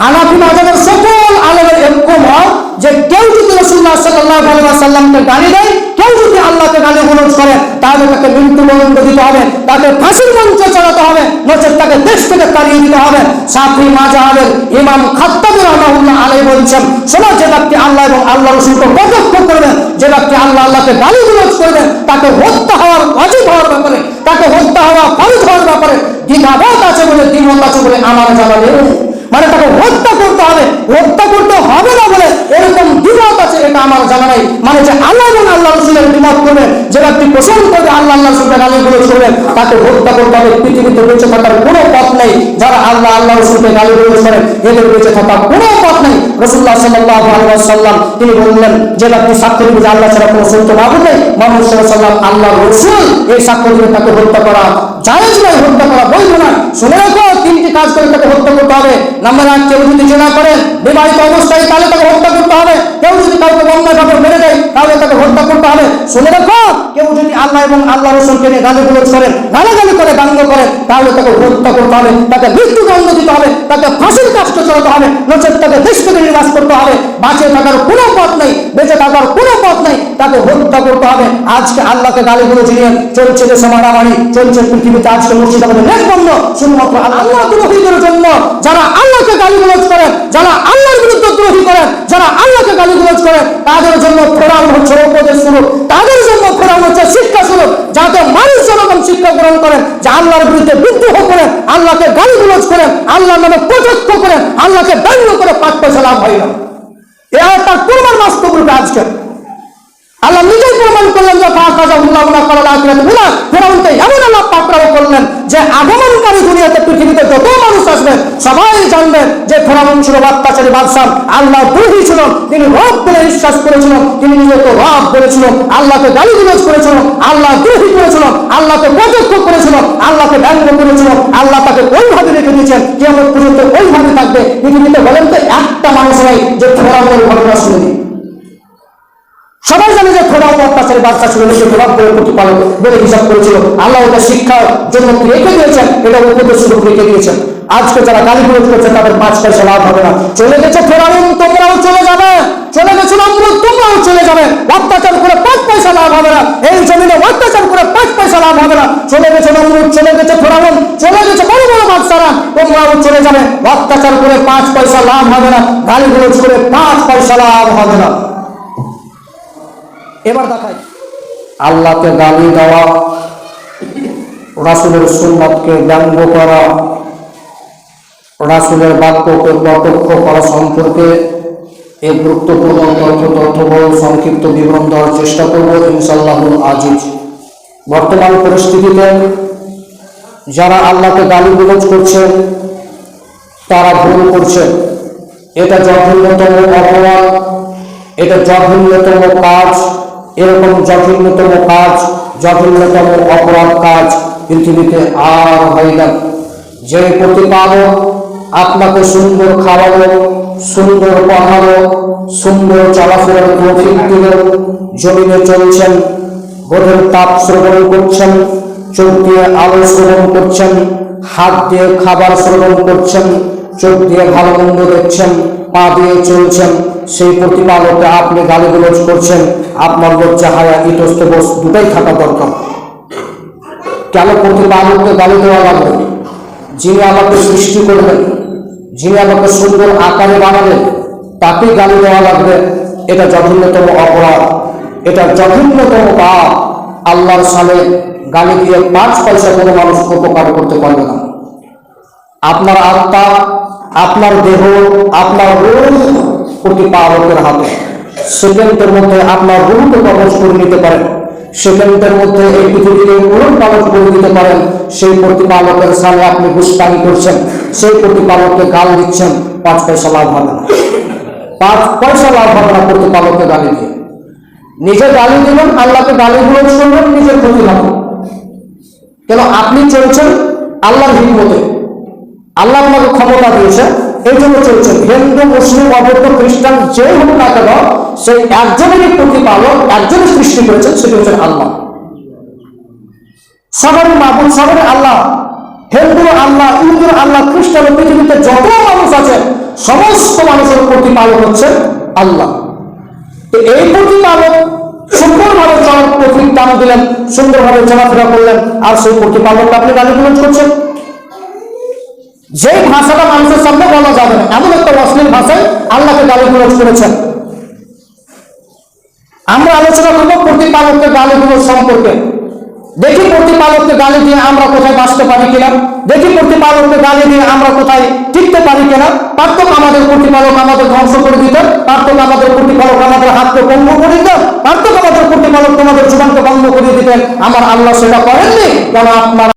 হানাফি মাজাবের সকল আলেমের এরকম হয় যে কেউ যদি রসুল্লাহ সাল্লাহ সাল্লামকে গালি দেয়, কেউ যদি আল্লাহকে গালি গুলোজ করে, তাহলে তাকে মৃত্যুবরণ দিতে হবে, তাকে ফাঁসির মঞ্চে চড়াতে হবে নচেত তাকে দেশ থেকে তাড়িয়ে দিতে হবে। সাফি মাজাহের ইমাম খাত্তাবুর রহমাউল্লাহ আলাই বলছেন, শোনো যে ব্যক্তি আল্লাহ এবং আল্লাহ রসুলকে প্রত্যক্ষ করবেন যে ব্যক্তি আল্লাহ আল্লাহকে গালি গুলোজ করবেন তাকে হত্যা হওয়ার অজিত হওয়ার ব্যাপারে, তাকে হত্যা হওয়া ফরজ হওয়ার ব্যাপারে দ্বিধাবোধ আছে বলে দ্বিমত আছে বলে আমার জানা নেই। মানে তাকে হত্যা করতে হবে হত্যা করতে হবে না বলে এরকম দ্বিমত আছে এটা আমার জানা নাই। মানে যে আল্লাহ এবং আল্লাহ রসুলের দ্বিমত করবে যে ব্যক্তি পোষণ করবে, আল্লাহ আল্লাহ রসুলের গালি গুলো করবে তাকে হত্যা করতে হবে, পৃথিবীতে বেঁচে থাকার কোনো পথ নেই। যারা আল্লাহ আল্লাহ রসুলকে গালি গুলো করেন, এদের বেঁচে থাকার কোনো পথ নেই। রসুল্লাহ সাল্লাহ সাল্লাম তিনি বললেন, যে ব্যক্তি সাক্ষ্য দিবে আল্লাহ ছাড়া কোনো সত্য মাবুদ নেই, মোহাম্মদ সাল্লাম আল্লাহ রসুল, এই সাক্ষ্য দিবে তাকে হত্যা করা জায়েজ নয়, হত্যা করা বৈধ নয়। শুনে রাখো, তিনটি কাজ করে তাকে হত্যা করতে হবে। নাম্বার এক, কেউ যদি জেনা করেন, বিবাহিত অবস্থায় তাহলে তাকে তাকে হত্যা করতে হবে। শুনে রাখো কেউ আল্লাহ এবং আল্লাহ রসুলকে নিয়ে গালি গুলোজ করেন, গালাগালি করে ব্যঙ্গ করেন, তাহলে তাকে হত্যা করতে হবে, তাকে মৃত্যুদণ্ড দিতে হবে, তাকে ফাঁসির কাজটা চলাতে হবে, নচেত তাকে দেশ থেকে নির্বাস করতে হবে বাঁচে থাকার কোনো পথ নেই, বেঁচে থাকার কোনো পথ নেই, তাকে হত্যা করতে হবে। আজকে আল্লাহকে গালি গুলোজ নিয়ে চলছে দেশে মারামারি চলছে পৃথিবীতে, আজকে মুর্শিদাবাদে নেট বন্ধ, শুধুমাত্র আল্লাহ দ্রোহীদের জন্য, যারা আল্লাহকে গালি গুলোজ করেন, যারা আল্লাহর বিরুদ্ধে দ্রোহী করেন, যারা আল্লাহকে গালি গুলোজ করেন, তাদের জন্য ফোরাম হচ্ছে উপদেশ শুরু, তাদের জন্য ফোরাম হচ্ছে শিক্ষা যাতে মানুষ জনগণ শিক্ষা গ্রহণ করেন, যে আল্লাহর বিরুদ্ধে বিদ্রোহ করেন, আল্লাহকে গালি গুলো করেন, আল্লাহর নামে কটাক্ষ করেন, আল্লাহকে ব্যঙ্গ করে পাঁচ পয়সা লাভ হয় না এ তার প্রমাণ বাস্তব রূপে আজকে আল্লাহ নিজেই প্রমাণ করলেন যে পাঁচ হাজার উল্লামনা করার আখিরাতে বিনা তিনি নিজেকে রব বলেছিলেন আল্লাহকে গালি দিবস করেছিলেন আল্লাহ দ্রোহী করেছিলেন আল্লাহকে করেছিলেন আল্লাহকে ব্যঙ্গ আল্লাহ তাকে ওইভাবে রেখে দিয়েছেন কেমন থাকবে। পৃথিবীতে বলেন তো একটা মানুষ নেই যে ফেরাউনের ঘটনা শুনেনি। সবাই জানে যে খোদা অত্যাচারী বাচ্চা ছিল সে খোদা করে প্রতিপালক বলে হিসাব করেছিল। আল্লাহ ওটা শিক্ষার জন্য রেখে দিয়েছেন, এটা উপদেশ স্বরূপ রেখে দিয়েছেন। আজকে যারা গালি প্রয়োগ করছে, তাদের পাঁচ পয়সা লাভ হবে না। চলে গেছে ফেরাউন, তোমরাও চলে যাবে। চলে গেছে নমরুদ, তোমরাও চলে যাবে। অত্যাচার করে পাঁচ পয়সা লাভ হবে না। এই জমিনে অত্যাচার করে পাঁচ পয়সা লাভ হবে না। চলে গেছে নমরুদ, চলে গেছে ফেরাউন, চলে গেছে বড় বড় বাচ্চারা তোমরাও চলে যাবে। অত্যাচার করে পাঁচ পয়সা লাভ হবে না। গালি প্রয়োগ করে পাঁচ পয়সা লাভ হবে না। এবার দেখাই। আল্লাহকে গালি দেওয়া, রাসুলের সুন্নতকে ব্যঙ্গ করা, রাসুলের বাক্যকে প্রত্যক্ষ করা সম্পর্কে এই গুরুত্বপূর্ণ তথ্য তথ্যবল সংক্ষিপ্ত বিবরণ দেওয়ার চেষ্টা করব ইনশাল্লাহ আজিজ। বর্তমান পরিস্থিতিতে যারা আল্লাহকে গালি গুলোজ করছে, তারা ভুল করছে। এটা জঘন্যতম অপরাধ, এটা জঘন্যতম কাজ। এরকম জঘন্যতম কাজ, জঘন্যতম অপরাধ কাজ পৃথিবীতে আর হয় না। যে প্রতিপালক আপনাকে সুন্দর খাওয়ালো, সুন্দর পড়ালো, সুন্দর চলাফেরার তৌফিক দিল, জমিনে চলছেন, বোধের তাপ শ্রবণ করছেন চোখ দিয়ে আলো শ্রবণ করছেন, হাত দিয়ে খাবার শ্রবণ করছেন চোখ দিয়ে ভালো মন্দ দেখছেন, পা দিয়ে চলছেন, সেই প্রতিপালককে আপনি গালিগুলোজ করছেন, আপনার লজ্জা, হায়া ইতস্ত বোস দুটাই থাকা দরকার। কেন প্রতিপালককে গালি দেওয়া লাগবে? যিনি আমাকে সৃষ্টি করবেন যিনি আমাকে সুন্দর আকারে বানাবেন তাকেই গালি দেওয়া লাগবে। এটা জঘন্যতম অপরাধ। এটা জঘন্যতম পাপ। আল্লাহর সামনে গালি দিয়ে পাঁচ পয়সা কোনো মানুষ উপকার করতে পারবে না। আপনার আত্মা আপনার দেহ, আপনার রূপ প্রতিপালকের হাতে। সেকেন্ডের মধ্যে আপনার রূপকে কবচ করে নিতে পারেন। সেকেন্ডের মধ্যে এই পৃথিবীকে পুরো পালন করে দিতে পারেন। সেই প্রতিপালকের সামনে আপনি গুস্তানি করছেন। সেই প্রতিপালককে গাল দিচ্ছেন। পাঁচ পয়সা লাভ হবে না। পাঁচ পয়সা লাভ হবে না প্রতিপালককে গালি দিয়ে। নিজে গালি দিবেন, আল্লাহকে গালি গুলো শুনবেন, নিজের প্রতি হবে। কেন? আপনি চলছেন আল্লাহর হিকমতে। আল্লাহ আপনাকে ক্ষমতা দিয়েছে, এই জন্য চলছেন হিন্দু, মুসলিম, অবৈধ, খ্রিস্টান, যে হোক না কেন, সেই একজনেরই প্রতিপালক একজনই সৃষ্টি করেছেন, সেটি হচ্ছেন আল্লাহ। সবারই মাহবুব সবারই আল্লাহ, হিন্দু, আল্লাহ ইন্দুর আল্লাহ, খ্রিস্টান, পৃথিবীতে যত মানুষ আছে, সমস্ত মানুষের প্রতিপালক হচ্ছে আল্লাহ। তো এই প্রতিপালক সুন্দরভাবে চলার প্রতীক দান দিলেন, সুন্দরভাবে চলাফেরা করলেন, আর সেই প্রতিপালকটা আপনি গালিগুলোজ করছেন। যে ভাষাটা মানুষের সামনে বলা যাবে না, এমন একটা অশ্লীল ভাষায় আল্লাহকে গালিগুলোজ করেছেন। আমরা আলোচনা করব প্রতিপালককে গালিগুলোর সম্পর্কে। দেখি প্রতিপালককে গালি দিয়ে আমরা কোথায় বাঁচতে পারি কিনা। দেখি প্রতিপালককে গালি দিয়ে আমরা কোথায় টিকতে পারি কিনা। পার্থক আমাদের প্রতিপালক আমাদের ধ্বংস করে দিত পার্থক আমাদের প্রতিপালক আমাদের হাতকে বন্ধ করে দিত পার্থক আমাদের প্রতিপালক তোমাদের জীবনকে বন্ধ করে দিতেন আমার আল্লাহ সেটা করেননি, কেন আপনার